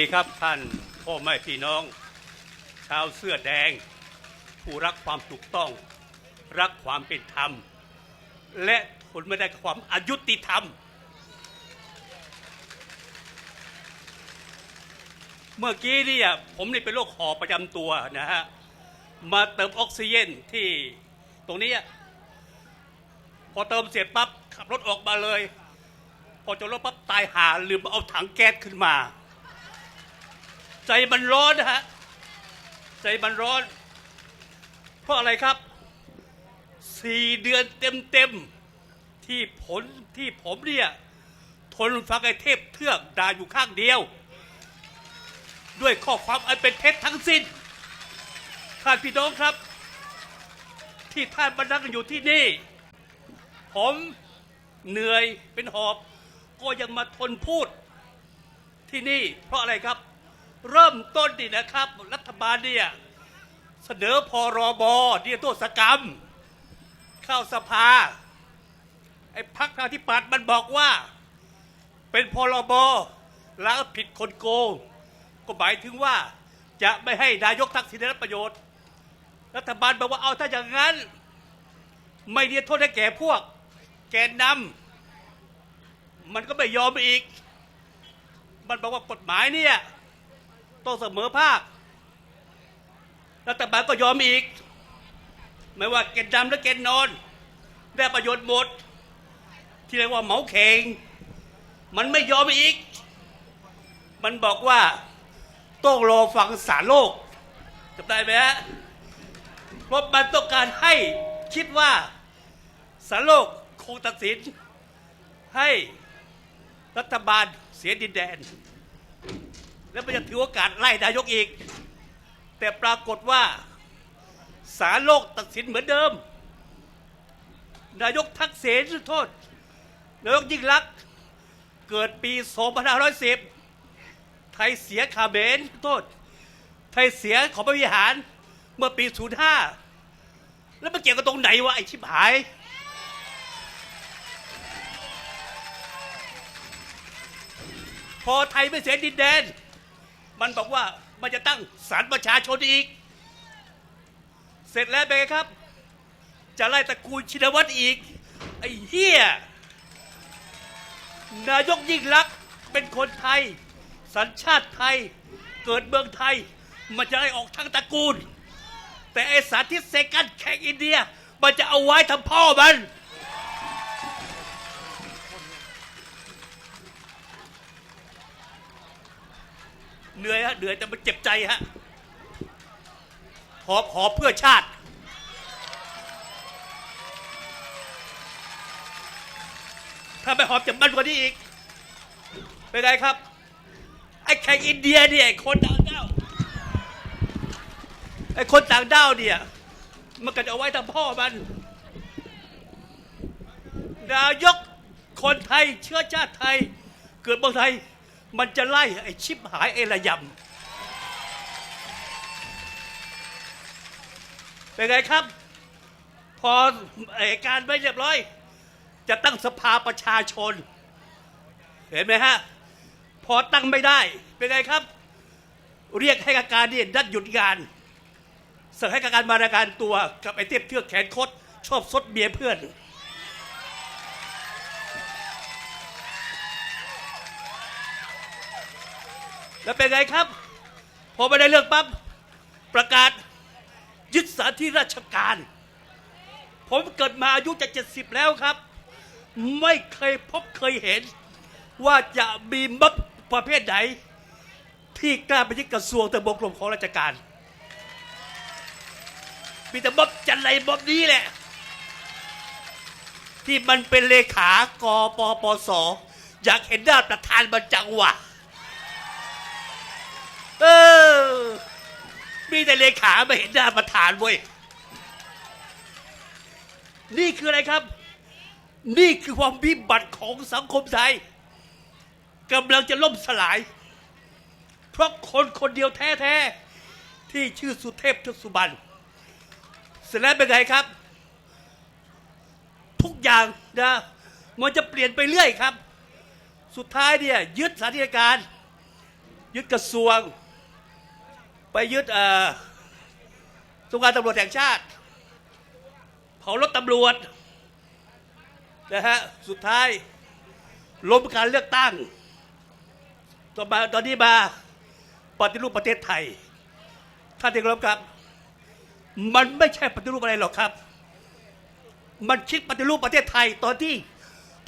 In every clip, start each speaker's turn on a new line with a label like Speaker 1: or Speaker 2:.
Speaker 1: ดีครับท่านพ่อแม่พี่น้อง ชาวเสื้อแดง ผู้รักความถูกต้อง รักความเป็นธรรม และทนไม่ได้กับความอายุติธรรม เมื่อกี้เนี่ยผมนี่เป็นโรคหอบประจำตัวนะฮะ มาเติมออกซิเจนที่ตรงนี้ พอเติมเสร็จปั๊บขับรถออกมาเลย พอจนรถปั๊บตายหาลืมเอาถังแก๊สขึ้นมา ใจมันร้อนนะฮะ ใจมันร้อน เพราะอะไรครับสี่เดือนเต็มๆที่ผลที่ผมเนี่ยทนฟังไอ้เทพเทือกด่าอยู่ข้างเดียว ด้วยข้อความอันเป็นเท็จทั้งสิ้นท่านพี่น้องครับ ที่ท่านมานั่งอยู่ที่นี่ ผมเหนื่อยเป็นหอบ ก็ยังมาทนพูดที่นี่เพราะอะไรครับ เริ่มต้นนี่นะครับ รัฐบาลเนี่ยเสนอพรบเนี่ยตัวสกรรม เข้าสภาไอ้พักทางที่ปัดมันบอกว่า เป็นพรบแล้วผิดคนโกง ก็หมายถึงว่าจะไม่ให้นายกทักษิณได้รับประโยชน์ รัฐบาลบอกว่าเอาถ้าอย่างนั้น ไม่เรียนโทษให้แก่พวก แกนนำมันก็ไม่ยอมอีก มันบอกว่ากฎหมายเนี่ย ต้องเสมอภาค รัฐบาลก็ยอมอีก ไม่ว่าเกณฑ์ดำหรือเกณฑ์นอน ได้ประโยชน์หมด ที่เรียกว่าเหมาเข่งมันไม่ยอมอีก มันบอกว่าต้องรอฟังสารโลกจำได้ไหมฮะเพราะมันต้องการให้คิดว่าสารโลกคงตัดสินให้รัฐบาลเสียดินแดน แล้วมันจะถือโอกาสไล่นายกอีก แต่ปรากฏว่าศาลโลกตัดสินเหมือนเดิม นายกทักษิณโทษ นายกยิ่งลักษณ์เกิดปี 2510 ไทยเสียคาเบนโทษ ไทยเสียของพระวิหารเมื่อปี 05 แล้วมันเกี่ยวกับตรงไหนวะไอชิบหาย พอไทยไม่เสียดินแดน มันบอกว่ามันจะตั้งศาลประชาชนอีก เสร็จแล้วเป็นไงครับ จะไล่ตระกูลชินวัตรอีก ไอ้เหี้ยนายกยิ่งลักเป็นคนไทย สัญชาติไทย เกิดเมืองไทย มันจะไล่ออกทั้งตระกูล แต่ไอสาธิตเซกันแข่งอินเดีย มันจะเอาไว้ทำพ่อมัน เหนื่อยฮะเหนื่อยแต่มันเจ็บใจฮะหอบหอบเพื่อชาติ ถ้าไม่หอบจะมันกว่านี้อีก เป็นไงครับ ไอ้แข่งอินเดียเนี่ยคนต่างด้าวไอ้คนต่างด้าวเนี่ย มันก็จะเอาไว้ทำพ่อมัน นายกคนไทยเชื้อชาติไทย เกิดเมืองไทย มันจะไล่ไอ้ชิบหายไอระยำเป็นไงครับ พอไอการไม่เรียบร้อย จะตั้งสภาประชาชน เห็นไหมฮะ พอตั้งไม่ได้ เป็นไงครับ เรียกให้การเนี่ยนัดหยุดงานสั่งให้การมารายการตัวกับไอ้เทียบเทือกแขนคดชอบซดเบียร์เพื่อน แล้วเป็นไงครับ พอไม่ได้เลือกปั๊บประกาศยึดสถานที่ราชการ ผมเกิดมาอายุจะเจ็ดสิบแล้วครับ ไม่เคยพบเคยเห็น ว่าจะมีม็อบประเภทไหน ที่กล้าไปยึดกระทรวงแต่บกรมของราชการ มีแต่ม็อบจันไรม็อบนี้แหละ ที่มันเป็นเลขากปปสอยากเห็นหน้าประธานมันจังหวะ เออ มีแต่เลขาไม่เห็นหน้าประธานเว้ย นี่คืออะไรครับ นี่คือความวิบัติของสังคมไทยกำลังจะล่มสลาย เพราะคนคนเดียวแท้ๆ ที่ชื่อสุเทพทศสุบรรณเสร็จแล้วเป็นไงครับ ทุกอย่างนะ มันจะเปลี่ยนไปเรื่อยครับ สุดท้ายเนี่ยยึดสถานการ ยึดกระทรวง ไปยึดเอ่อสำนักงานตำรวจแห่งชาติเผารถตำรวจนะฮะสุดท้ายล้มการเลือกตั้งต่อมาตอนนี้มาปฏิรูปประเทศไทยท่านที่เคารพครับ มันไม่ใช่ปฏิรูปอะไรหรอกครับ มันคิดปฏิรูปประเทศไทยตอนที่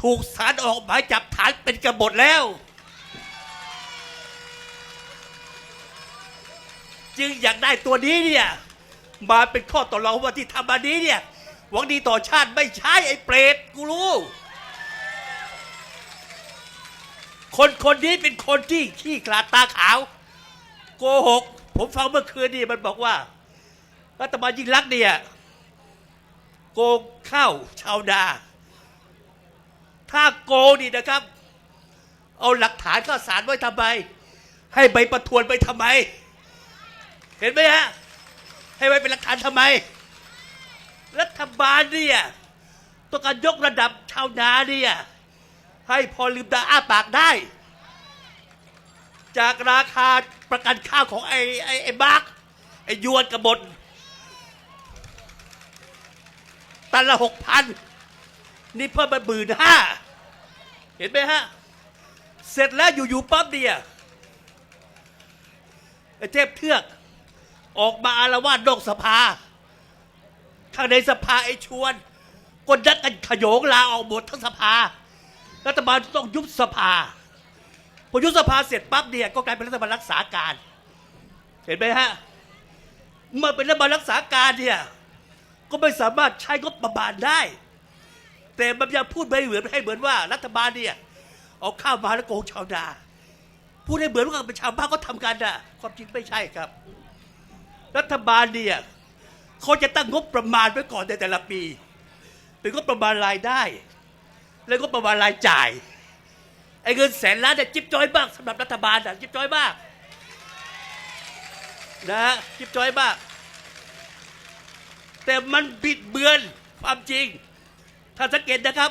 Speaker 1: ถูกศาลออกหมายจับฐานเป็นกบฏแล้ว จึงอยากได้ตัวนี้เนี่ยมาเป็นข้อต่อรองว่าที่ทำมานี้เนี่ยหวังดีต่อชาติไม่ใช่ไอ้เปรตกูรู้ คนคนนี้เป็นคนที่ขี้กลาดตาขาว โกหก ผมฟังเมื่อคืนนี่มันบอกว่ารัฐบาลยิ่งรักษณ์เนี่ยโกงข้าวชาวนา ถ้าโกงนี่นะครับ เอาหลักฐานข้าวสารไว้ทำไม ให้ใบประทวนไปทำไม เห็นไหมฮะ ให้ไว้เป็นหลักฐานทำไม รัฐบาลเนี่ยต้องการยกระดับชาวนาเนี่ยให้พอลืมตาอ้าปากได้ จากราคาประกันข้าวของไอ้ไอ้ไอ้มาร์กไอ้ยวนกระบฏตันละหกพันนี่เพิ่มมาหมื่นห้าเห็นไหมฮะ เสร็จแล้วอยู่ๆปั๊บเนี่ยไอ้เทพเทือก ออกมาอารวาสนอกสภา ข้างในสภาไอ้ชวนก็ดักกันขโยงลาออกหมดทั้งสภา รัฐบาลต้องยุบสภาพอยุบสภาเสร็จปั๊บเนี่ยก็กลายเป็นรัฐบาลรักษาการ เห็นไหมฮะ เมื่อเป็นรัฐบาลรักษาการเนี่ยก็ไม่สามารถใช้งบประมาณได้ แต่มันยังพูดไม่เหมือนให้เหมือนว่ารัฐบาลเนี่ยเอาข้าวมาแล้วโกงชาวนาพูดให้เหมือนว่าเป็นชาวบ้านก็ทำกันนะความจริงไม่ใช่ครับ รัฐบาลเนี่ยเขาจะตั้งงบประมาณไว้ก่อนในแต่ละปี เป็นงบประมาณรายได้ และงบประมาณรายจ่ายไอ้เงินแสนล้านเนี่ยจิ๊บจ้อยมากสำหรับรัฐบาลนะจิ๊บจ้อยมากนะฮะจิ๊บจ้อยมากแต่มันบิดเบือนความจริง ถ้าสังเกตนะครับ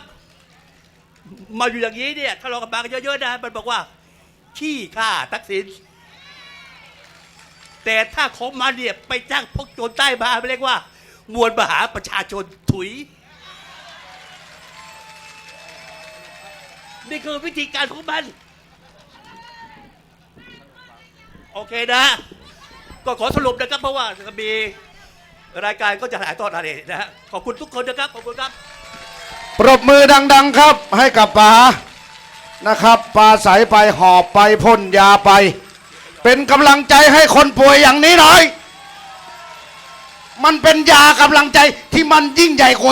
Speaker 1: มาอยู่อย่างนี้เนี่ย ถ้าเรากำลังเยอะๆนะ มันบอกว่า ขี้ข้าทักษิณ แต่ถ้าของมันเนี่ยไปจ้างพวกโจรใต้มาเรียกว่า มวลมหาประชาชนถุย นี่คือวิธีการของมัน โอเคนะ ก็ขอสรุปนะครับเพราะว่ามีรายการก็จะถ่ายทอดอะไรนะฮะขอบคุณทุกคนนะครับ ขอบคุณครับ
Speaker 2: ปรบมือดัง ๆ ครับ ให้กับป๋านะครับปลาใสไปหอบไปพ่นยาไป เป็นกำลังใจให้คนป่วยอย่างนี้หน่อย มันเป็นยากำลังใจที่มันยิ่งใหญ่กว่า